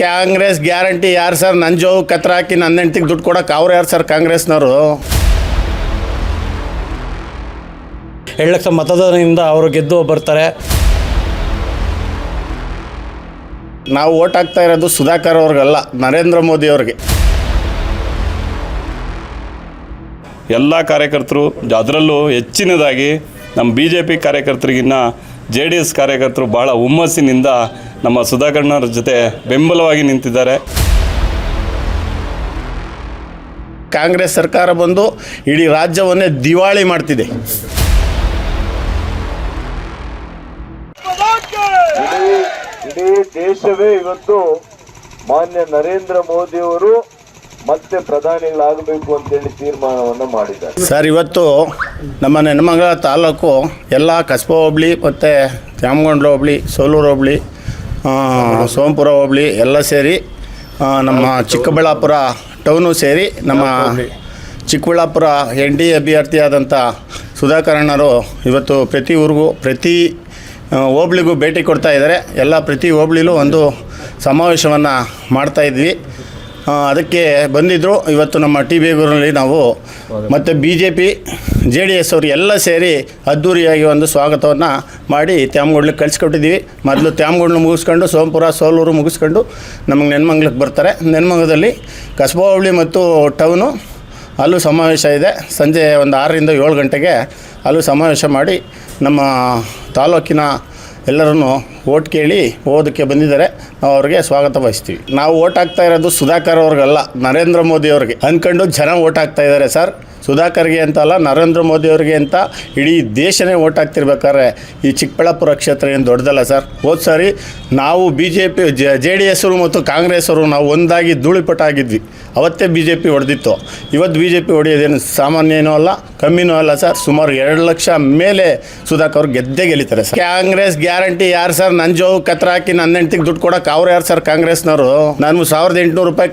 Congress guarantee ಯಾರು sir? ನನ್ನ ಜೋವು ಕತ್ರ ಹಾಕಿ ನನ್ನ ಹೆಂಡ್ತಿಗೆ ದುಡ್ಡು ಕೊಡೋಕೆ ಅವ್ರು ಯಾರು ಸರ್ ಕಾಂಗ್ರೆಸ್ನವರು? ಎರಡು ಲಕ್ಷ ಮತದಾನದಿಂದ ಅವರು ಗೆದ್ದು ಬರ್ತಾರೆ. ನಾವು ಓಟ್ ಹಾಕ್ತಾ ಇರೋದು ಸುಧಾಕರ್ ಅವ್ರಿಗಲ್ಲ ನರೇಂದ್ರ ಮೋದಿ ಅವ್ರಿಗೆ. ಎಲ್ಲ ಕಾರ್ಯಕರ್ತರು ಅದರಲ್ಲೂ ಹೆಚ್ಚಿನದಾಗಿ ನಮ್ಮ ಬಿ ಜೆ ಪಿ ಕಾರ್ಯಕರ್ತರಿಗಿನ್ನ ಜೆ ಡಿ ಎಸ್ ಕಾರ್ಯಕರ್ತರು ಭಾಳ ಹುಮ್ಮಸ್ಸಿನಿಂದ ನಮ್ಮ ಸುಧಾಕರ್ಣರ ಜೊತೆ ಬೆಂಬಲವಾಗಿ ನಿಂತಿದ್ದಾರೆ. ಕಾಂಗ್ರೆಸ್ ಸರ್ಕಾರ ಬಂದು ಇಡೀ ರಾಜ್ಯವನ್ನೇ ದಿವಾಳಿ ಮಾಡ್ತಿದೆ. ಇಡೀ ಇಡೀ ದೇಶವೇ ಇವತ್ತು ಮಾನ್ಯ ನರೇಂದ್ರ ಮೋದಿಯವರು ಮತ್ತೆ ಪ್ರಧಾನಿಗಳಾಗಬೇಕು ಅಂತೇಳಿ ತೀರ್ಮಾನವನ್ನ ಮಾಡಿದ್ದಾರೆ. ಸರ್ ಇವತ್ತು ನಮ್ಮ ನೆನಮಂಗಲ ತಾಲೂಕು ಎಲ್ಲ ಕಸ್ಬಾ ಹೋಬಳಿ ಮತ್ತೆ ಜಾಮಗೊಂಡ್ಲ ಹೋಬಳಿ ಸೋಲೂರು ಹೋಬಳಿ ಆ, ಹೋಬ್ಳಿ ಎಲ್ಲ ಸೇರಿ ನಮ್ಮ ಚಿಕ್ಕಬಳ್ಳಾಪುರ ಟೌನು ಸೇರಿ ನಮ್ಮ ಚಿಕ್ಕಬಳ್ಳಾಪುರ ಎನ್ ಡಿ ಅಭ್ಯರ್ಥಿಯಾದಂಥ ಸುಧಾಕರಣ್ಣರು ಇವತ್ತು ಪ್ರತಿ ಊರಿಗೂ ಪ್ರತಿ ಹೋಬ್ಳಿಗೂ ಭೇಟಿ ಕೊಡ್ತಾ ಇದ್ದಾರೆ. ಎಲ್ಲ ಪ್ರತಿ ಹೋಬ್ಳಿಲೂ ಒಂದು ಸಮಾವೇಶವನ್ನು ಮಾಡ್ತಾಯಿದ್ವಿ ಅದಕ್ಕೆ ಬಂದಿದ್ದರು ಇವತ್ತು ನಮ್ಮ ಟಿ ಬೇಗೂರಿನಲ್ಲಿ ನಾವು ಮತ್ತು B J P J D S ಅವರು ಎಲ್ಲ ಸೇರಿ ಅದ್ಧೂರಿಯಾಗಿ ಒಂದು ಸ್ವಾಗತವನ್ನು ಮಾಡಿ ತ್ಯಾಮಗೊಂಡ್ಲಿಗೆ ಕಳಿಸ್ಕೊಟ್ಟಿದ್ದೀವಿ. ಮೊದಲು ತ್ಯಾಮಗೊಂಡ್ಲು ಮುಗಿಸ್ಕೊಂಡು ಸೋಮಪುರ, ಸೋಲೂರು ಮುಗಿಸ್ಕೊಂಡು ನಮಗೆ ನೆನ್ಮಂಗ್ಲಕ್ಕೆ ಬರ್ತಾರೆ. ನೆನ್ಮಂಗದಲ್ಲಿ ಕಸ್ಬಾ ಮತ್ತು ಟೌನು ಅಲ್ಲೂ ಸಮಾವೇಶ ಇದೆ. ಸಂಜೆ ಒಂದು ಆರರಿಂದ ಏಳು ಗಂಟೆಗೆ ಅಲ್ಲೂ ಸಮಾವೇಶ ಮಾಡಿ ನಮ್ಮ ತಾಲೂಕಿನ ಎಲ್ಲರನ್ನು ಓಟ್ ಕೇಳಿ ಓದಕ್ಕೆ ಬಂದಿದ್ದಾರೆ, ನಾವು ಅವ್ರಿಗೆ ಸ್ವಾಗತ ಬಯಸ್ತೀವಿ. ನಾವು ಓಟ್ ಹಾಕ್ತಾ ಇರೋದು ಸುಧಾಕರ್ ಅವ್ರಿಗಲ್ಲ, ನರೇಂದ್ರ ಮೋದಿ ಅವ್ರಿಗೆ. ಅಂದ್ಕೊಂಡು ಜನ ಓಟ್ ಹಾಕ್ತಾ ಇದ್ದಾರೆ ಸರ್. ಸುಧಾಕರ್ಗೆ ಅಂತ ಅಲ್ಲ, ನರೇಂದ್ರ ಮೋದಿ ಅವ್ರಿಗೆ ಅಂತ ಇಡೀ ದೇಶನೇ ಓಟ್ ಹಾಕ್ತಿರ್ಬೇಕಾದ್ರೆ ಈ ಚಿಕ್ಕಬಳ್ಳಾಪುರ ಕ್ಷೇತ್ರ ಏನು ದೊಡ್ಡದಲ್ಲ ಸರ್? ಹೋದ ಸಾರಿ ನಾವು B J P J D ಎಸ್ರು ಮತ್ತು ಕಾಂಗ್ರೆಸ್ಸರು ನಾವು ಒಂದಾಗಿ ಧೂಳಿಪಟ ಆಗಿದ್ವಿ ಅವತ್ತೇ ಬಿ ಜೆ ಪಿ ಹೊಡೆದಿತ್ತು. ಇವತ್ತು ಬಿ ಜೆ ಪಿ ಹೊಡೆಯೋದೇನು ಸಾಮಾನ್ಯ ಏನೂ ಅಲ್ಲ, ಕಮ್ಮಿನೂ ಅಲ್ಲ ಸರ್. ಸುಮಾರು ಎರಡು ಲಕ್ಷ ಮೇಲೆ ಸುಧಾಕರ್ ಗೆದ್ದೇ ಗೆಲ್ಲಿತಾರೆ ಸರ್. ಕಾಂಗ್ರೆಸ್ ಗ್ಯಾರಂಟಿ ಯಾರು ಸರ್? ನನ್ನ ಜೋವು ಕತ್ರ ಹಾಕಿ ನನ್ನ ಹೆಂಡ್ತಿಗೆ ದುಡ್ಡು ಕೊಡಕ್ಕೆ ಅವ್ರು ಯಾರು ಸರ್ ಕಾಂಗ್ರೆಸ್ನವರು? ನಾನು ಸಾವಿರದ ಎಂಟುನೂರು ರೂಪಾಯಿ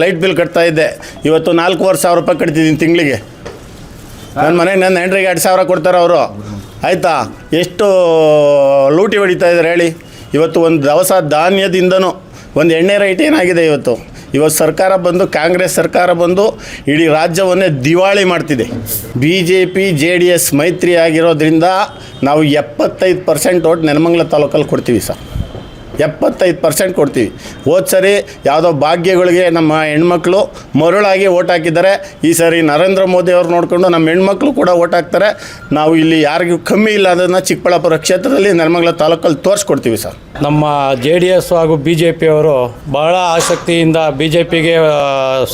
ಲೈಟ್ ಬಿಲ್ ಕಟ್ತಾ ಇದ್ದೆ. ಇವತ್ತು ನಾಲ್ಕೂವರೆ ಸಾವಿರ ರೂಪಾಯಿ ಕಟ್ತಿದ್ದೀನಿ ತಿಂಗಳಿಗೆ. ನನ್ನ ಮನೆಗೆ ನನ್ನ ಹೆಂಡ್ರಿಗೆ ಎರಡು ಸಾವಿರ ಕೊಡ್ತಾರೆ ಅವರು. ಆಯಿತಾ? ಎಷ್ಟು ಲೂಟಿ ಹೊಡಿತಾ ಇದ್ದಾರೆ ಹೇಳಿ. ಇವತ್ತು ಒಂದು ದವಸ ಧಾನ್ಯದಿಂದನೂ ಒಂದು ಎಣ್ಣೆ ರೇಟ್ ಏನಾಗಿದೆ ಇವತ್ತು? ಇವತ್ತು ಸರ್ಕಾರ ಬಂದು, ಕಾಂಗ್ರೆಸ್ ಸರ್ಕಾರ ಬಂದು ಇಡೀ ರಾಜ್ಯವನ್ನೇ ದಿವಾಳಿ ಮಾಡ್ತಿದೆ. B J P J D S ಮೈತ್ರಿ ಆಗಿರೋದ್ರಿಂದ ನಾವು ಎಪ್ಪತ್ತೈದು ಪರ್ಸೆಂಟ್ ಓಟ್ ನೆಲಮಂಗಲ ತಾಲೂಕಲ್ಲಿ ಕೊಡ್ತೀವಿ ಸರ್. ಎಪ್ಪತ್ತೈದು ಪರ್ಸೆಂಟ್ ಕೊಡ್ತೀವಿ. ಹೋದ ಸರಿ ಯಾವುದೋ ಭಾಗ್ಯಗಳಿಗೆ ನಮ್ಮ ಹೆಣ್ಮಕ್ಳು ಮರುಳಾಗಿ ಓಟ್ ಹಾಕಿದ್ದಾರೆ. ಈ ಸರಿ ನರೇಂದ್ರ ಮೋದಿ ಅವ್ರು ನೋಡಿಕೊಂಡು ನಮ್ಮ ಹೆಣ್ಮಕ್ಳು ಕೂಡ ಓಟ್ ಹಾಕ್ತಾರೆ. ನಾವು ಇಲ್ಲಿ ಯಾರಿಗೂ ಕಮ್ಮಿ ಇಲ್ಲ ಅದನ್ನು ಚಿಕ್ಕಬಳ್ಳಾಪುರ ಕ್ಷೇತ್ರದಲ್ಲಿ ನೆಲಮಂಗಲ ತಾಲೂಕಲ್ಲಿ ತೋರಿಸ್ಕೊಡ್ತೀವಿ ಸರ್. ನಮ್ಮ ಜೆ ಡಿ ಎಸ್ ಹಾಗೂ ಬಿ ಜೆ ಪಿಯವರು ಬಹಳ ಆಸಕ್ತಿಯಿಂದ ಬಿ ಜೆ ಪಿಗೆ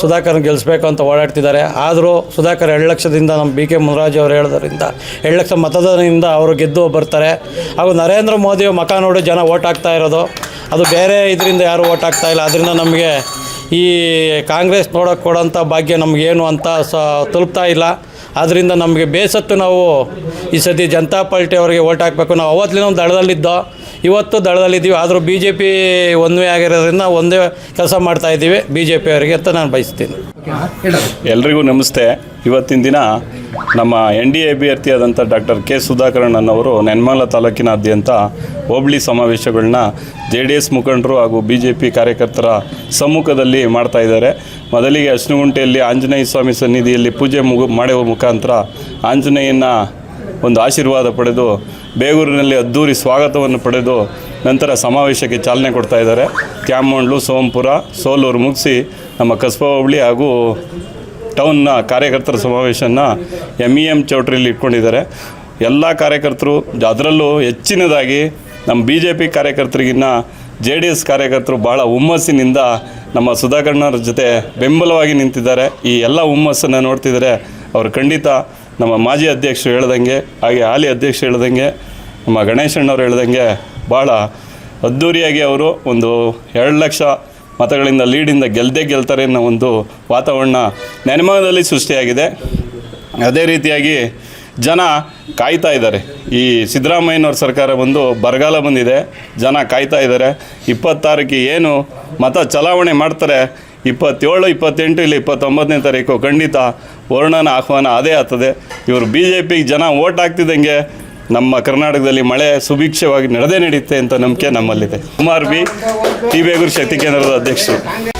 ಸುಧಾಕರ್ ಗೆಲ್ಲಿಸ್ಬೇಕು ಅಂತ ಓಡಾಡ್ತಿದ್ದಾರೆ. ಆದರೂ ಸುಧಾಕರ್ ಎರಡು ಲಕ್ಷದಿಂದ ನಮ್ಮ ಬಿ ಕೆ ಮುನರಾಜ್ ಅವರು ಹೇಳೋದ್ರಿಂದ, ಎರಡು ಲಕ್ಷ ಮತದಾನದಿಂದ ಅವರು ಗೆದ್ದು ಬರ್ತಾರೆ. ಹಾಗೂ ನರೇಂದ್ರ ಮೋದಿ ಮಕ ನೋಡಿ ಜನ ಓಟ್ ಹಾಕ್ತಾ ಇರೋದು. ಅದು ಬೇರೆ ಇದರಿಂದ ಯಾರು ಓಟ್ ಆಗ್ತಾ ಇಲ್ಲ. ಅದರಿಂದ ನಮಗೆ ಈ ಕಾಂಗ್ರೆಸ್ ನೋಡೋಕೆ ಕೊಡೋಂಥ ಭಾಗ್ಯ ನಮಗೇನು ಅಂತ ಸ ತಲುಪ್ತಾ ಇಲ್ಲ. ಆದ್ದರಿಂದ ನಮಗೆ ಬೇಸತ್ತು ನಾವು ಈ ಸತಿ ಜನತಾ ಪಾರ್ಟಿ ಅವರಿಗೆ ಓಟ್ ಹಾಕಬೇಕು. ನಾವು ಅವತ್ತಿನ ಒಂದು ದಳದಲ್ಲಿದ್ದೋ ಇವತ್ತು ದಳದಲ್ಲಿದ್ದೀವಿ, ಆದರೂ ಬಿ ಜೆ ಪಿ ಒಂದೇ ಆಗಿರೋದ್ರಿಂದ ಒಂದೇ ಕೆಲಸ ಮಾಡ್ತಾ ಇದ್ದೀವಿ ಬಿ ಜೆ ಪಿ ಅವರಿಗೆ ಅಂತ ನಾನು ಬಯಸ್ತೀನಿ. ಎಲ್ರಿಗೂ ನಮಸ್ತೆ. ಇವತ್ತಿನ ದಿನ ನಮ್ಮ ಎನ್ ಡಿ ಎ ಅಭ್ಯರ್ಥಿಯಾದಂಥ ಡಾಕ್ಟರ್ ಕೆ ಸುಧಾಕರಣ್ ಅನ್ನೋರು ನೆನ್ಮಲ ತಾಲೂಕಿನಾದ್ಯಂತ ಹೋಬಳಿ ಸಮಾವೇಶಗಳನ್ನ ಜೆ ಡಿ ಎಸ್ ಮುಖಂಡರು ಹಾಗೂ ಬಿ ಜೆ ಪಿ ಕಾರ್ಯಕರ್ತರ ಸಮ್ಮುಖದಲ್ಲಿ ಮಾಡ್ತಾ ಇದ್ದಾರೆ. ಮೊದಲಿಗೆ ಅಶ್ನಗುಂಟೆಯಲ್ಲಿ ಆಂಜನೇಯ ಸ್ವಾಮಿ ಸನ್ನಿಧಿಯಲ್ಲಿ ಪೂಜೆ ಮುಗು ಮಾಡುವ ಮುಖಾಂತರ ಆಂಜನೇಯನ ಒಂದು ಆಶೀರ್ವಾದ ಪಡೆದು ಬೇಗೂರಿನಲ್ಲಿ ಅದ್ದೂರಿ ಸ್ವಾಗತವನ್ನು ಪಡೆದು ನಂತರ ಸಮಾವೇಶಕ್ಕೆ ಚಾಲನೆ ಕೊಡ್ತಾ ಇದ್ದಾರೆ. ಕ್ಯಾಮಂಡ್ಲು ಸೋಂಪುರ, ಸೋಲೂರು ಮುಗಿಸಿ ನಮ್ಮ ಕಸ್ಬಾ ಹೋಬಳಿ ಹಾಗೂ ಟೌನ್ನ ಕಾರ್ಯಕರ್ತರ ಸಮಾವೇಶನ ಎಂ ಇ ಎಂ ಚೌಟ್ರಿಯಲ್ಲಿ ಇಟ್ಕೊಂಡಿದ್ದಾರೆ. ಎಲ್ಲ ಕಾರ್ಯಕರ್ತರು ಅದರಲ್ಲೂ ಹೆಚ್ಚಿನದಾಗಿ ನಮ್ಮ ಬಿ ಜೆ ಪಿ ಕಾರ್ಯಕರ್ತರಿಗಿನ್ನ ಜೆ ಡಿ ಎಸ್ ಕಾರ್ಯಕರ್ತರು ಭಾಳ ಹುಮ್ಮಸ್ಸಿನಿಂದ ನಮ್ಮ ಸುಧಾಕರ್ಣವ್ರ ಜೊತೆ ಬೆಂಬಲವಾಗಿ ನಿಂತಿದ್ದಾರೆ. ಈ ಎಲ್ಲ ಹುಮ್ಮಸ್ಸನ್ನು ನೋಡ್ತಿದ್ದಾರೆ ಅವರು ಖಂಡಿತ ನಮ್ಮ ಮಾಜಿ ಅಧ್ಯಕ್ಷರು ಹೇಳ್ದಂಗೆ, ಹಾಗೆ ಹಾಲಿ ಅಧ್ಯಕ್ಷರು ಹೇಳ್ದಂಗೆ ನಮ್ಮ ಗಣೇಶಣ್ಣವ್ರು ಹೇಳ್ದಂಗೆ ಭಾಳ ಅದ್ಧೂರಿಯಾಗಿ ಅವರು ಒಂದು ಎರಡು ಲಕ್ಷ ಮತಗಳಿಂದ ಲೀಡಿಂದ ಗೆಲ್ದೇ ಗೆಲ್ತಾರೆ ಅನ್ನೋ ಒಂದು ವಾತಾವರಣ ನೆನಮದಲ್ಲಿ ಸೃಷ್ಟಿಯಾಗಿದೆ. ಅದೇ ರೀತಿಯಾಗಿ ಜನ ಕಾಯ್ತಾ ಇದ್ದಾರೆ. ಈ ಸಿದ್ದರಾಮಯ್ಯನವ್ರ ಸರ್ಕಾರ ಬಂದು ಬರಗಾಲ ಬಂದಿದೆ. ಜನ ಕಾಯ್ತಾ ಇದ್ದಾರೆ. ಇಪ್ಪತ್ತಾರಕ್ಕೆ ಏನು ಮತ ಚಲಾವಣೆ ಮಾಡ್ತಾರೆ. ಇಪ್ಪತ್ತೇಳು, ಇಪ್ಪತ್ತೆಂಟು, ಇಲ್ಲ ಇಪ್ಪತ್ತೊಂಬತ್ತನೇ ತಾರೀಕು ಖಂಡಿತ ವರ್ಣನ ಆಹ್ವಾನ ಅದೇ ಆಗ್ತದೆ. ಇವರು ಬಿ ಜೆ ಪಿಗೆ ಜನ ಓಟ್ ಹಾಕ್ತಿದ್ದಂಗೆ ನಮ್ಮ ಕರ್ನಾಟಕದಲ್ಲಿ ಮಳೆ ಸುಭಿಕ್ಷವಾಗಿ ನಡೆದೇ ನಡೆಯುತ್ತೆ ಅಂತ ನಂಬಿಕೆ ನಮ್ಮಲ್ಲಿದೆ. ಕುಮಾರ್ ಬಿ, ಟಿ ಬೇಗೂರು ಶಕ್ತಿ ಕೇಂದ್ರದ ಅಧ್ಯಕ್ಷರು.